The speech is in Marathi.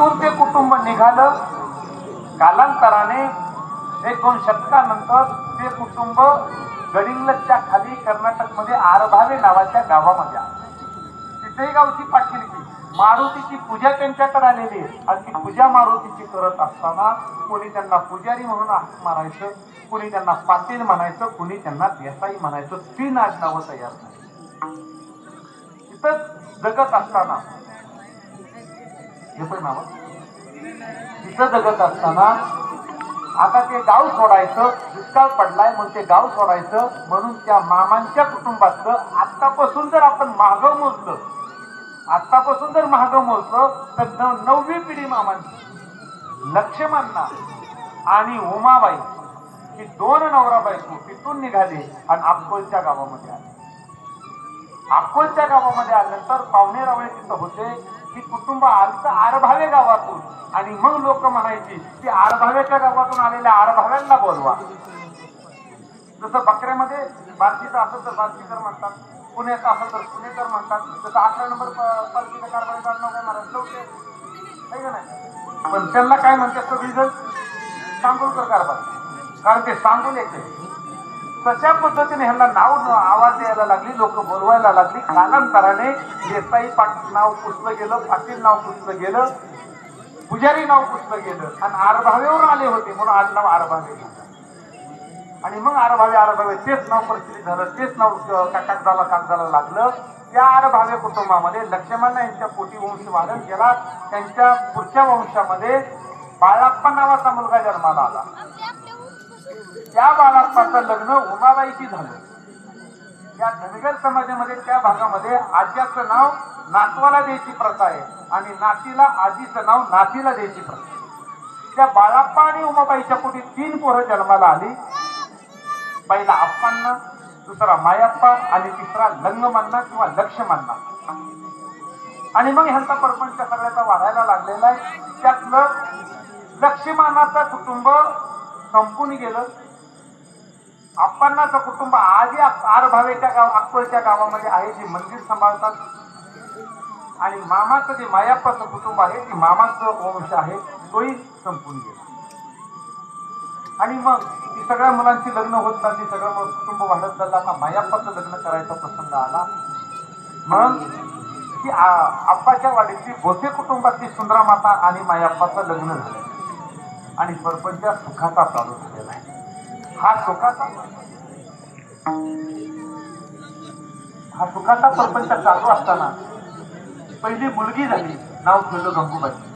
तिथून ते कुटुंब निघालं कालांतराने एक दोन शतकानंतर ते कुटुंब गडिंगलच्या खाली कर्नाटकमध्ये आरभावे नावाच्या गावामध्ये आलं. तिथेही गावची पाठीलकी मारुतीची पूजा त्यांच्याकडे आलेली आहे. आणि ती पूजा मारुतीची करत असताना कोणी त्यांना पुजारी म्हणून हात मारायचं कोणी त्यांना पाटील म्हणायचं कोणी त्यांना देसाई म्हणायचं तीन आडनावं तयार नाही तिथं जगत असताना येतोय तिथं जगत असताना आता ते गाव सोडायचं दुष्काळ पडलाय म्हणून ते गाव सोडायचं म्हणून त्या मामांच्या कुटुंबातलं आतापासून जर आपण मागं मोजलं आतापासून जर मागं मोजलं तर नववी पिढी मामांची लक्ष्मणना आणि उमाबाई ही दोन नवरा बायको तिथून निघाले आणि अक्कोलच्या गावामध्ये आले. अकोलच्या गावामध्ये आल्यानंतर पाहुणे रावळे तिथं होते. की कुटुंब आलतं आरभावे गावातून आणि मग लोक म्हणायची की आरभाव्याच्या गावातून आलेल्या आरभाव्यांना बोलवा. जसं बकऱ्यामध्ये बारशीचं असं तर बारशीकर म्हणतात पुण्याचं असं तर पुणेकर म्हणतात जसं अकरा नंबर पालखीचं कारभारी काढणं काय महाराज लवकर आहे का नाही? पण त्यांना काय म्हणतात तो रिझल्ट सांगोलकर कारभार. कारण ते सांगून येते. तशा पद्धतीने ह्यांना नाव आवाज यायला लागली लोक बोलवायला लागली? कालांतराने देसाई पाटील नाव पुसलं गेलं पाटील नाव पुसलं गेलं पुजारी नाव पुसलं गेलं. आणि आरभावेवर आले होते म्हणून आज नाव आरभावे आणि मग आरभावे आरभावे तेच नाव प्रचलित झालं तेच नाव अं, कागदाला कागदाला लागलं. त्या आरभावे कुटुंबामध्ये लक्ष्मण यांच्या पोटी वंश वाढत गेला. त्यांच्या पुढच्या वंशामध्ये बाळाप्पा नावाचा मुलगा जन्माला आला. त्या बाळाप्पाचं लग्न उमाबाईशी झालं. या धनगर समाजामध्ये त्या भागामध्ये आज्याचं नाव नातवाला द्यायची प्रथा आहे आणि नातीला आजीचं नाव नातीला द्यायची प्रथा आहे. त्या बाळाप्पा आणि उमाबाईच्या पोटी तीन पोरं जन्माला आली. पहिला आप्पांना दुसरा मायाप्पा आणि तिसरा लंगमांना किंवा लक्ष्मणना आणि मग ह्यांचा परपंच सगळ्याचा वाढायला लागलेला आहे. त्यातलं लक्ष्मीमानाचं कुटुंब संपून गेलं. आप्पांनाचं कुटुंब आजही आप- आरभावेच्या गाव अक्कोलच्या गावामध्ये आहे जे मंदिर सांभाळतात. आणि मामाचं जे मायाप्पाचं कुटुंब आहे ते मामाचं वंश आहे तोही संपून गेला. आणि मग ती सगळ्या मुलांची लग्न होत चालली सगळं मग कुटुंब वाढत चाललं. आता मायाप्पाचं लग्न करायचा प्रसंग आला. म्हणून ती आ- आप्पाच्या वाडीची भोसे कुटुंबातली सुंदरा माता आणि मायाप्पाचं लग्न झालं. आणि परपंच सुखाचा चालू झालेला आहे. हा सुखाचा हा सुखाचा परपंच चालू असताना पहिली मुलगी झाली नाव ठेवलं गंगूबाई.